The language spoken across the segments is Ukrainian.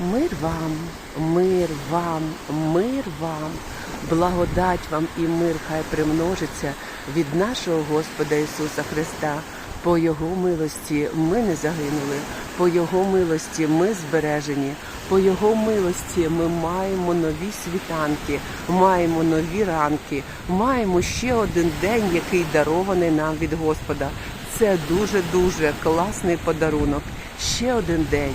Мир вам, мир вам, мир вам, благодать вам і мир хай примножиться від нашого Господа Ісуса Христа. По Його милості ми не загинули, по Його милості ми збережені, по Його милості ми маємо нові світанки, маємо нові ранки, маємо ще один день, який дарований нам від Господа. Це дуже дуже класний подарунок. Ще один день,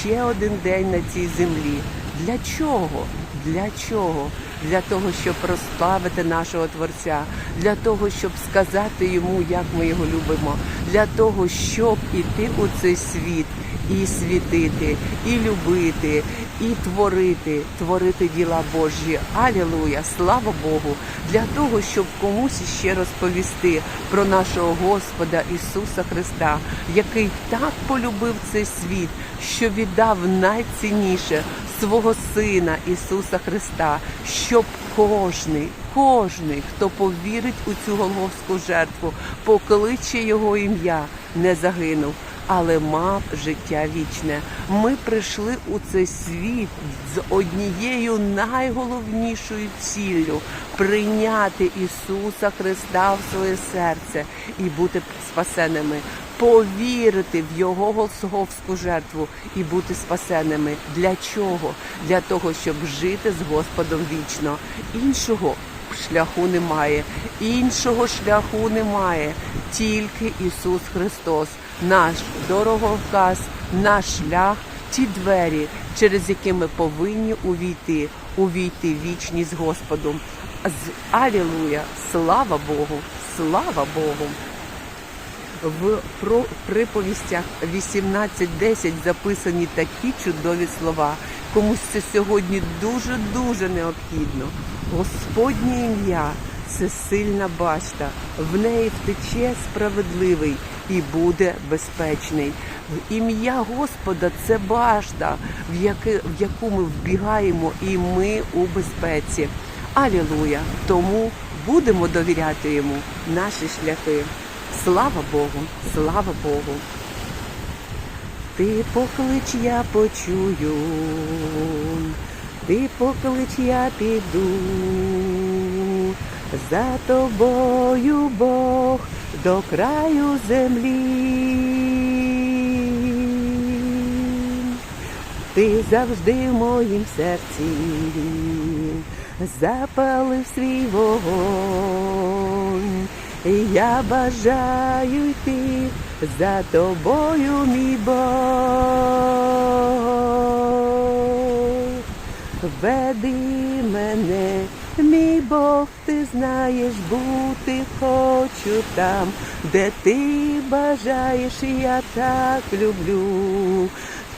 ще один день на цій землі. Для чого? Для чого? Для того, щоб прославити нашого Творця, для того, щоб сказати йому, як ми його любимо, для того, щоб іти у цей світ і світити, і любити, і творити, творити діла Божі. Алілуя! Слава Богу! Для того, щоб комусь ще розповісти про нашого Господа Ісуса Христа, який так полюбив цей світ, що віддав найцінніше свого Сина Ісуса Христа, щоб кожний, кожний, хто повірить у цю головську жертву, покличе Його ім'я, не загинув. Але мав життя вічне. Ми прийшли у цей світ з однією найголовнішою ціллю прийняти Ісуса Христа в своє серце і бути спасеними, повірити в Його голсговську жертву і бути спасеними. Для чого? Для того, щоб жити з Господом вічно. Іншого шляху немає, іншого шляху немає, тільки Ісус Христос, наш дороговказ, наш шлях, ті двері, через які ми повинні увійти, увійти вічність з Господом. Алілуя! Слава Богу! Слава Богу! В приповістях 18.10 записані такі чудові слова. Комусь це сьогодні дуже дуже необхідно. Господнє ім'я це сильна башта, в неї втече справедливий і буде безпечний. Ім'я Господа це башта, в, яке, в яку ми вбігаємо, і ми у безпеці. Алілуя! Тому будемо довіряти йому наші шляхи. Слава Богу, слава Богу. Ти поклич, я почую, ти поклич, я піду, за тобою Бог до краю землі. Ти завжди в моїм серці запалив свій вогонь. Я бажаю йти за тобою, мій Бог. Веди мене, мій Бог, ти знаєш, бути хочу там, де ти бажаєш, я так люблю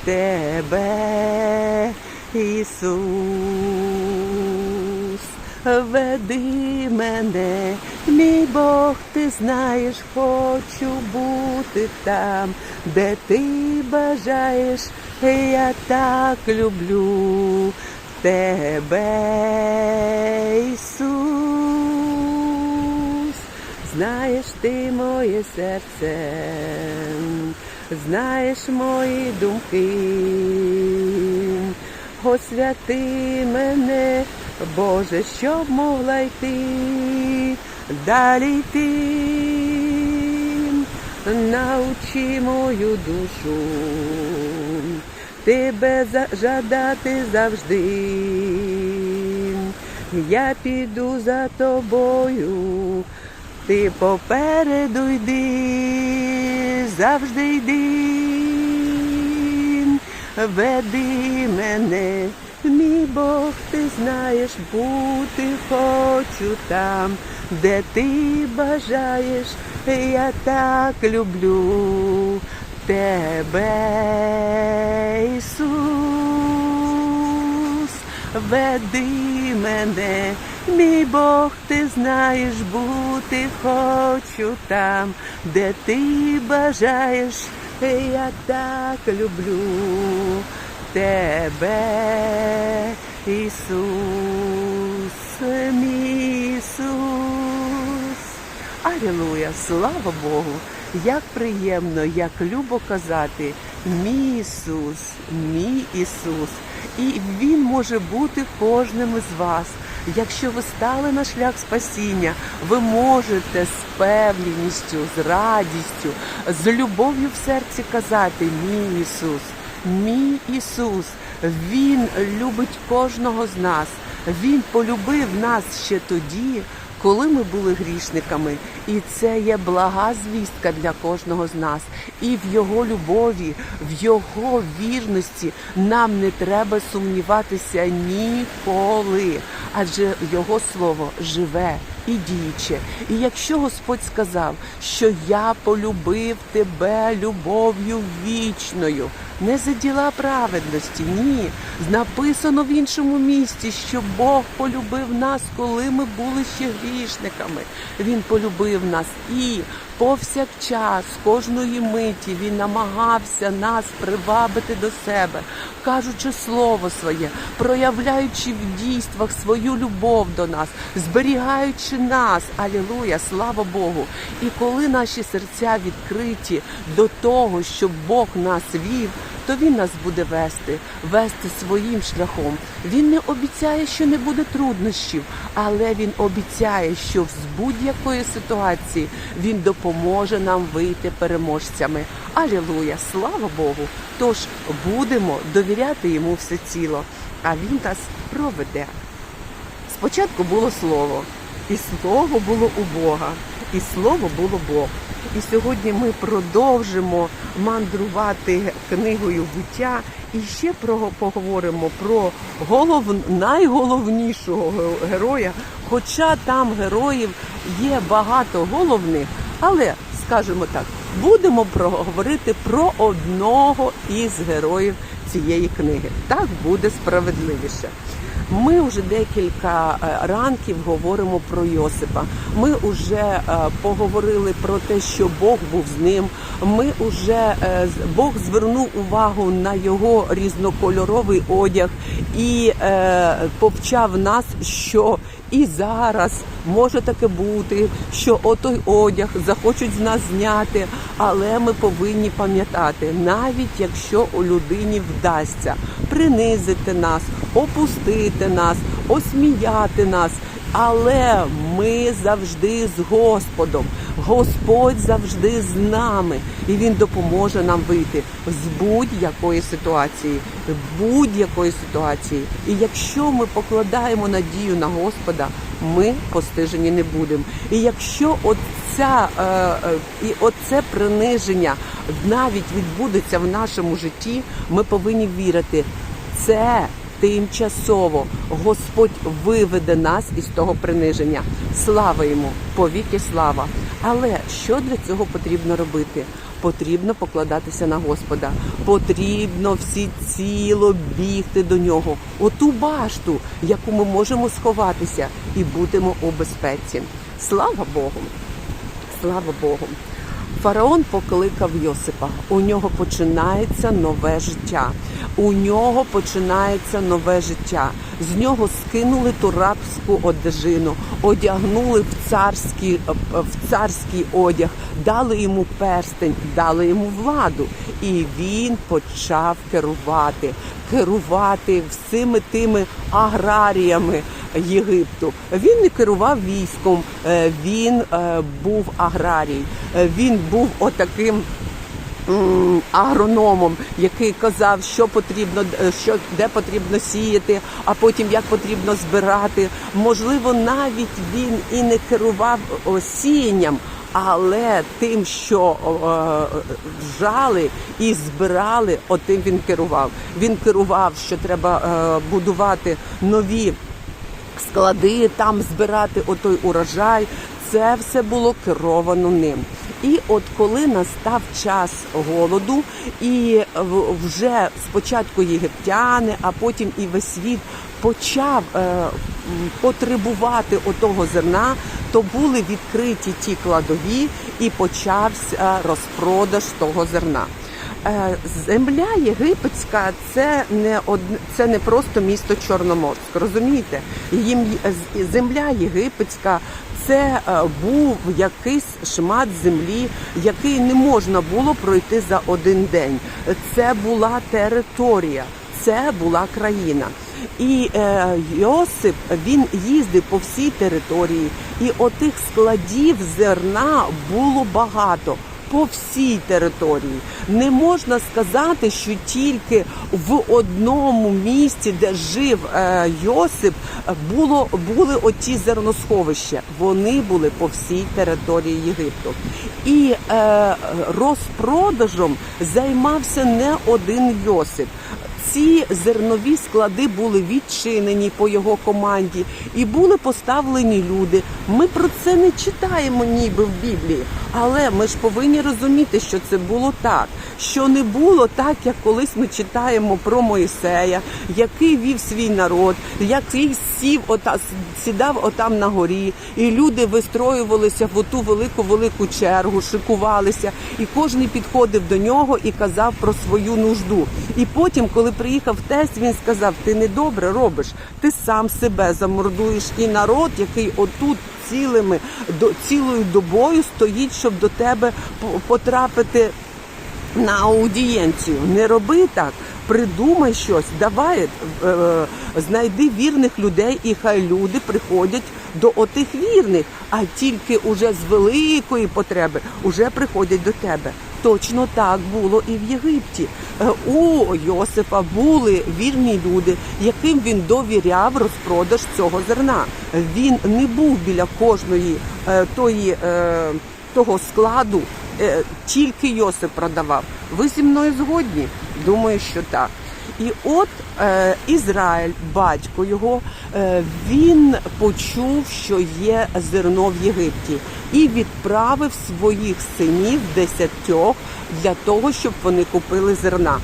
тебе, Ісус. Веди мене, мій Бог, ти знаєш, хочу бути там, де ти бажаєш, я так люблю тебе, Ісус. Знаєш ти моє серце, знаєш мої думки, освяти мене. Боже, щоб могла йти, далі йти, научи мою душу, тебе жадати завжди. Я піду за тобою, ти попереду йди, завжди йди, веди мене. Мій Бог, ти знаєш, бути хочу там, де ти бажаєш, я так люблю тебе, Ісус, веди мене, мій Бог, ти знаєш, бути хочу там, де ти бажаєш, я так люблю тебе, Ісус, мій Ісус. Алілуя, слава Богу, Як приємно, як любо казати, мій Ісус, мій Ісус. І Він може бути кожним із вас. Якщо ви стали на шлях спасіння, ви можете з певністю, з радістю, з любов'ю в серці казати Мій Ісус, мій Ісус, Він любить кожного з нас. Він полюбив нас ще тоді, коли ми були грішниками, і це є блага звістка для кожного з нас. І в його любові, в його вірності нам не треба сумніватися ніколи, адже його слово живе і діюче. І якщо Господь сказав, що я полюбив тебе любов'ю вічною, не за діла праведності, ні. Написано в іншому місці, що Бог полюбив нас, коли ми були ще грішниками. Він полюбив нас і повсякчас, кожної миті він намагався нас привабити до себе, кажучи слово своє, проявляючи в дійствах свою любов до нас, зберігаючи нас. Алілуя, слава Богу! І коли наші серця відкриті до того, щоб Бог нас вів, то він нас буде вести, вести своїм шляхом. Він не обіцяє, що не буде труднощів, але він обіцяє, що з будь-якої ситуації він допоможе нам вийти переможцями. Алілуя! Слава Богу! Тож будемо довіряти йому все ціло, а він нас проведе. Спочатку було слово, і слово було у Бога, і слово було Бог. І сьогодні ми продовжимо мандрувати книгою буття і ще про поговоримо про голов... найголовнішого героя. Хоча там героїв є багато головних, але скажімо так, будемо проговорити про одного із героїв цієї книги. Так буде справедливіше. Ми вже декілька е, ранків говоримо про Йосипа. Ми вже е, поговорили про те, що Бог був з ним. Ми вже е, Бог звернув увагу на його різнокольоровий одяг і повчав нас, що і зараз може таке бути, що отой одяг захочуть з нас зняти, але ми повинні пам'ятати, навіть якщо у людині вдасться принизити нас, опустити нас, осміяти нас. Але ми завжди з Господом. Господь завжди з нами, і Він допоможе нам вийти з будь-якої ситуації, будь-якої ситуації. І якщо ми покладаємо надію на Господа, ми постижені не будемо. І якщо оця, е, е, і оце приниження навіть відбудеться в нашому житті, ми повинні вірити. Це тимчасово Господь виведе нас із того приниження. Слава йому, повіки слава. Але що для цього потрібно робити? Потрібно покладатися на Господа. Потрібно всі ціло бігти до нього. Оту башту, яку ми можемо сховатися, і будемо у безпеці. Слава Богу! Слава Богу! Фараон покликав Йосипа. У нього починається нове життя. У нього починається нове життя. З нього скинули ту рабську одежину, одягнули в царський, в царський одяг, дали йому перстень, дали йому владу. І він почав керувати, керувати всіми тими аграріями Єгипту. Він не керував військом, е, він е, був аграрій, Е, він був отаким. Агрономом, який казав, що потрібно, що де потрібно сіяти, а потім як потрібно збирати. Можливо, навіть він і не керував сіянням, але тим, що вжали і збирали, отим він керував. Він керував, що треба будувати нові склади, там збирати отой урожай. Це все було керовано ним. І от коли настав час голоду, і вже спочатку єгиптяни, а потім і весь світ почав е, потребувати отого зерна, то були відкриті ті кладові, і почався розпродаж того зерна. Е, Земля єгипетська це не од... це не просто місто Чорноморськ. Розумієте? Їм земля єгипетська це е, був якийсь шмат землі, який не можна було пройти за один день. Це була територія, це була країна. І е, Йосип він їздив по всій території, і отих складів зерна було багато по всій території. Не можна сказати, що тільки в одному місті, де жив е, Йосип, було були оті зерносховища. Вони були по всій території Єгипту. І е, розпродажем займався не один Йосип. Ці зернові склади були відчинені по його команді і були поставлені люди. Ми про це не читаємо ніби в Біблії, але ми ж повинні розуміти, що це було так. Що не було так, як колись ми читаємо про Моїсея, який вів свій народ, який сів ота сідав отам на горі, і люди вистроювалися в оту велику велику чергу, шикувалися, і кожен підходив до нього і казав про свою нужду. І потім, коли приїхав тесть, він сказав: Ти не добре робиш, ти сам себе замордуєш, і народ, який отут. Цілими до цілою добою стоїть, щоб до тебе по- потрапити на аудієнцію. Не роби так. Придумай щось, давай е, е, знайди вірних людей, і хай люди приходять до отих вірних, а тільки уже з великої потреби уже приходять до тебе. Точно так було і в Єгипті. Е, У Йосифа були вірні люди, яким він довіряв розпродаж цього зерна. Він не був біля кожної е, тої. Того складу е, тільки Йосип продавав. Ви зі мною згодні? Думаю, що так. І от е, Ізраїль, батько його, е, він почув, що є зерно в Єгипті, і відправив своїх синів десятьох для того, щоб вони купили зерна.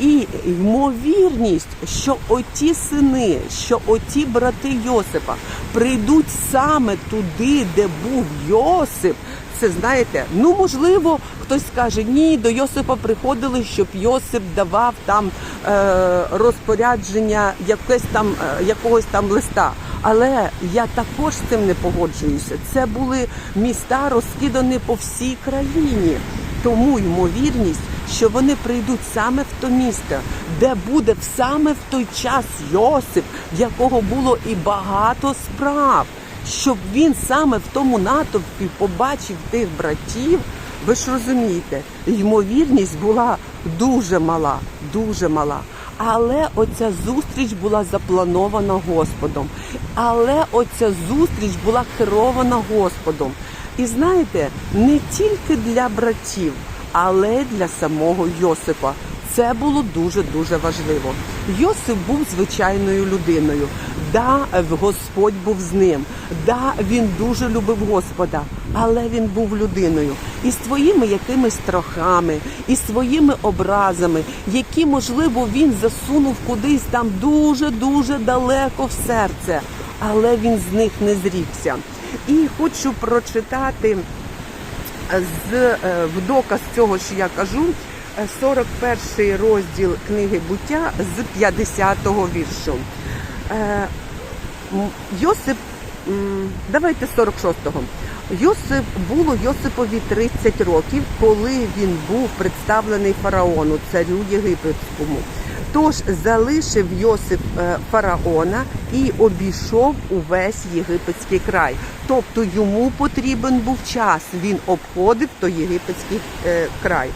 І ймовірність, що оті сини, що оті брати Йосипа прийдуть саме туди, де був Йосип. Це знаєте, ну можливо, хтось скаже, ні, до Йосипа приходили, щоб Йосип давав там е, розпорядження якесь там, е, якогось там листа. Але я також з цим не погоджуюся. Це були міста розкидані по всій країні. Тому ймовірність, що вони прийдуть саме в то місто, де буде саме в той час Йосип, в якого було і багато справ, щоб він саме в тому натовпі побачив тих братів. Ви ж розумієте, ймовірність була дуже мала, дуже мала. Але оця зустріч була запланована Господом. Але оця зустріч була керована Господом. І знаєте, не тільки для братів, але й для самого Йосипа. Це було дуже дуже важливо. Йосип був звичайною людиною. Да, Господь був з ним. Да, він дуже любив Господа, але він був людиною і своїми якимись страхами, і своїми образами, які, можливо, він засунув кудись там дуже дуже далеко в серце, але він з них не зрікся. І хочу прочитати з е, в доказ цього, що я кажу, е, 41 розділ книги буття з 50-го віршу. Е, Йосип, давайте 46-го. Йосип було Йосипові 30 років, коли він був представлений фараону, царю єгипетському. Тож залишив Йосип е, фараона і обійшов увесь єгипетський край. Тобто йому потрібен був час. Він обходив той єгипетський е, край.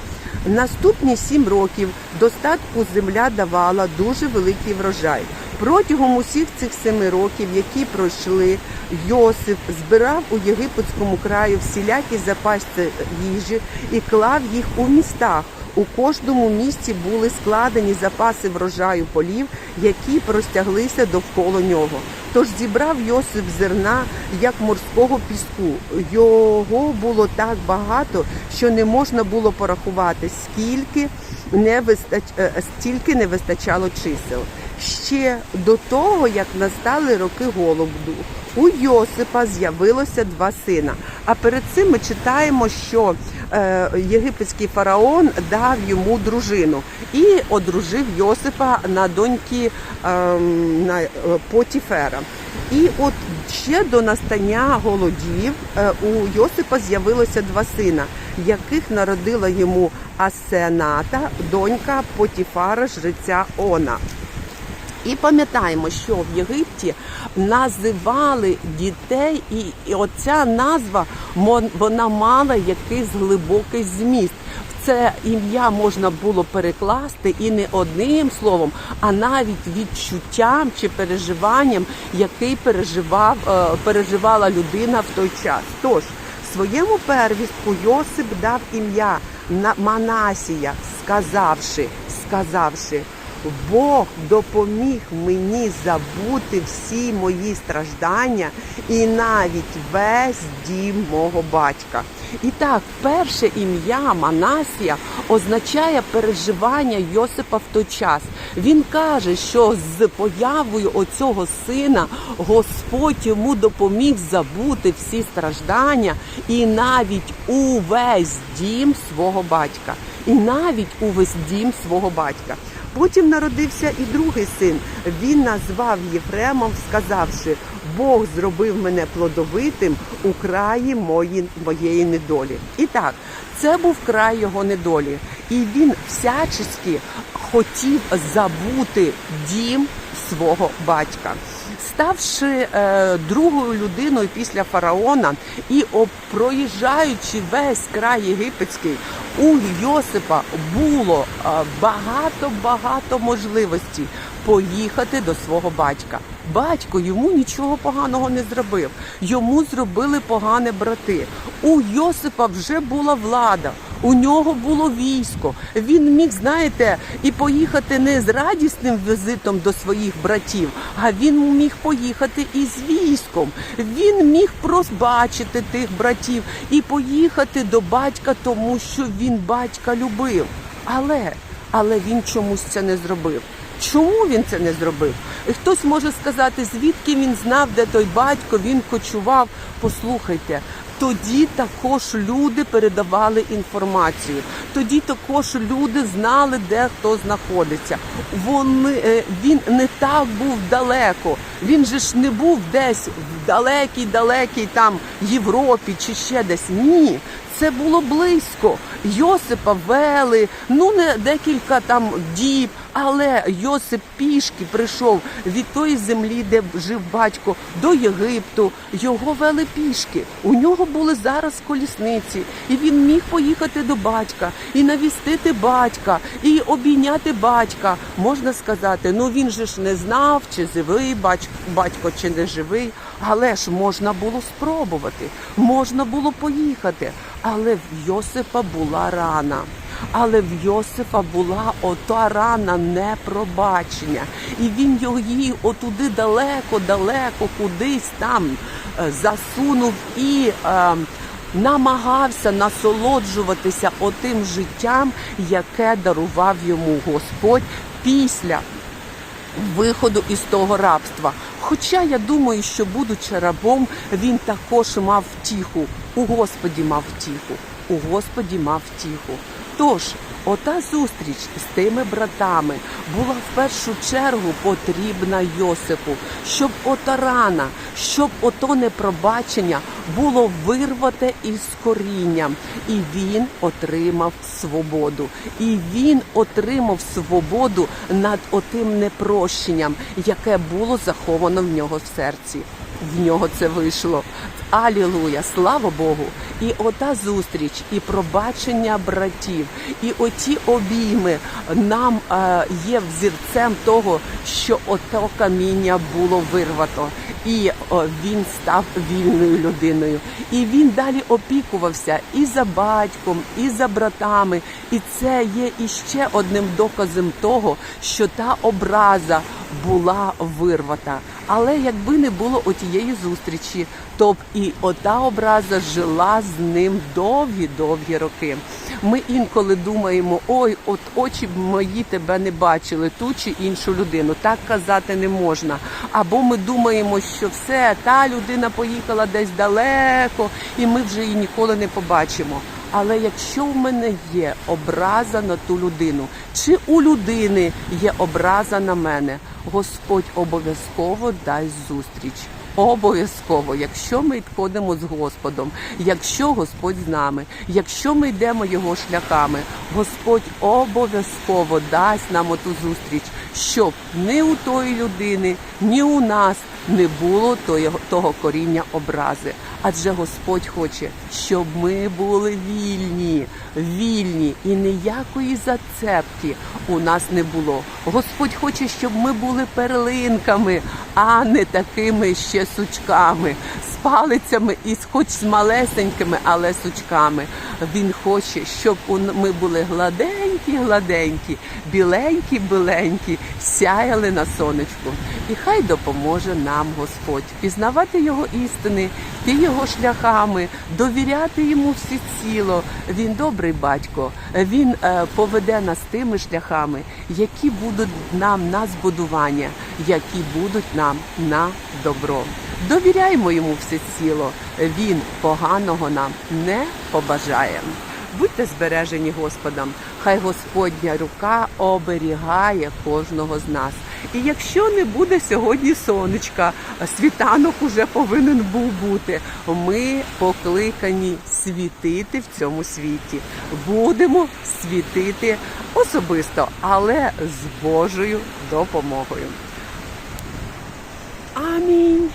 Наступні сім років достатку земля давала дуже великий врожай. Протягом усіх цих семи років, які пройшли, Йосип збирав у єгипетському краю всілякі запасці їжі і клав їх у містах. У кожному місті були складені запаси врожаю полів, які простяглися довкола нього. Тож зібрав Йосип зерна, як морського піску. Його було так багато, що не можна було порахувати, скільки не вистач... е, стільки не вистачало чисел. Ще до того, як настали роки голоду, у Йосипа з'явилося два сина. А перед цим ми читаємо, що єгипетський фараон дав йому дружину і одружив Йосипа на доньки е, на е, Потіфера. І от ще до настання голодів е, у Йосипа з'явилося два сина, яких народила йому Асената, донька Потіфара, жреця Она. І пам'ятаємо, що в Єгипті називали дітей, і, і оця назва вона мала якийсь глибокий зміст. Це ім'я можна було перекласти і не одним словом, а навіть відчуттям чи переживанням, який переживав, е, переживала людина в той час. Тож своєму первістку Йосип дав ім'я На- Манасія, сказавши, сказавши. Бог допоміг мені забути всі мої страждання і навіть весь дім мого батька. І так, перше ім'я Манасія означає переживання Йосипа в той час. Він каже, що з появою оцього сина Господь йому допоміг забути всі страждання і навіть увесь дім свого батька. І навіть увесь дім свого батька. Потім народився і другий син. Він назвав Єфремом, сказавши: Бог зробив мене плодовитим у краї мої, моєї недолі. І так, це був край його недолі, і він всячески хотів забути дім свого батька. Ставши е, другою людиною після фараона і проїжджаючи весь край єгипетський, у Йосипа було е, багато-багато можливостей поїхати до свого батька. Батько йому нічого поганого не зробив. Йому зробили погане брати. У Йосипа вже була влада. У нього було військо. Він міг, знаєте, і поїхати не з радісним візитом до своїх братів, а він міг поїхати із військом. Він міг пробачити тих братів і поїхати до батька, тому що він батька любив. Але, але він чомусь це не зробив. Чому він це не зробив? І Хтось може сказати, звідки він знав, де той батько, він кочував. Послухайте, тоді також люди передавали інформацію. Тоді також люди знали, де хто знаходиться. Вони, е, він не так був далеко. Він же ж не був десь в далекій, далекій там Європі чи ще десь. Ні, це було близько. Йосипа вели, ну не декілька там діб, але Йосип пішки прийшов від тої землі, де жив батько, до Єгипту. Його вели пішки. У нього були зараз колісниці, і він міг поїхати до батька і навістити батька, і обійняти батька. Можна сказати, ну він же ж не знав, чи живий батько, чи не живий. Але ж можна було спробувати, можна було поїхати. Але в Йосипа була рана. Але в Йосифа була ота рана непробачення, і він її отуди далеко, далеко, кудись там е, засунув і е, намагався насолоджуватися отим життям, яке дарував йому Господь після виходу із того рабства. Хоча я думаю, що будучи рабом, він також мав втіху. У Господі мав втіху. У Господі мав втіху. Тож, ота зустріч з тими братами була в першу чергу потрібна Йосипу, щоб ота рана, щоб ото непробачення було вирвате із корінням, і він отримав свободу. І він отримав свободу над отим непрощенням, яке було заховано в нього в серці. В нього це вийшло. Алілуя, слава Богу! І ота зустріч, і пробачення братів, і оті обійми нам е, є взірцем того, що ото каміння було вирвато, і о, він став вільною людиною. І він далі опікувався і за батьком, і за братами. І це є іще одним доказом того, що та образа була вирвата. Але якби не було отієї зустрічі, то б і ота образа жила з ним довгі-довгі роки. Ми інколи думаємо, ой, от очі б мої тебе не бачили, ту чи іншу людину. Так казати не можна. Або ми думаємо, що все, та людина поїхала десь далеко, і ми вже її ніколи не побачимо. Але якщо в мене є образа на ту людину, чи у людини є образа на мене, Господь обов'язково дасть зустріч. Обов'язково, якщо ми відходимо з Господом, якщо Господь з нами, якщо ми йдемо його шляхами, Господь обов'язково дасть нам оту зустріч, щоб ні у тої людини, ні у нас не було того, коріння образи. Адже Господь хоче, щоб ми були вільні, вільні і ніякої зацепки у нас не було. Господь хоче, щоб ми були перлинками, а не такими ще сучками, палицями і хоч з малесенькими, але сучками. Він хоче, щоб ми були гладенькі, гладенькі, біленькі, біленькі, сяяли на сонечку. І хай допоможе нам Господь пізнавати його істини, йти його шляхами, довіряти йому всеціло. Він добрий батько. Він е, поведе нас тими шляхами, які будуть нам на збудування, які будуть нам на добро. Довіряймо йому всеціло. Він поганого нам не побажає. Будьте збережені Господом, хай Господня рука оберігає кожного з нас. І якщо не буде сьогодні сонечка, світанок уже повинен був бути. Ми покликані світити в цьому світі. Будемо світити особисто, але з Божою допомогою. Амінь.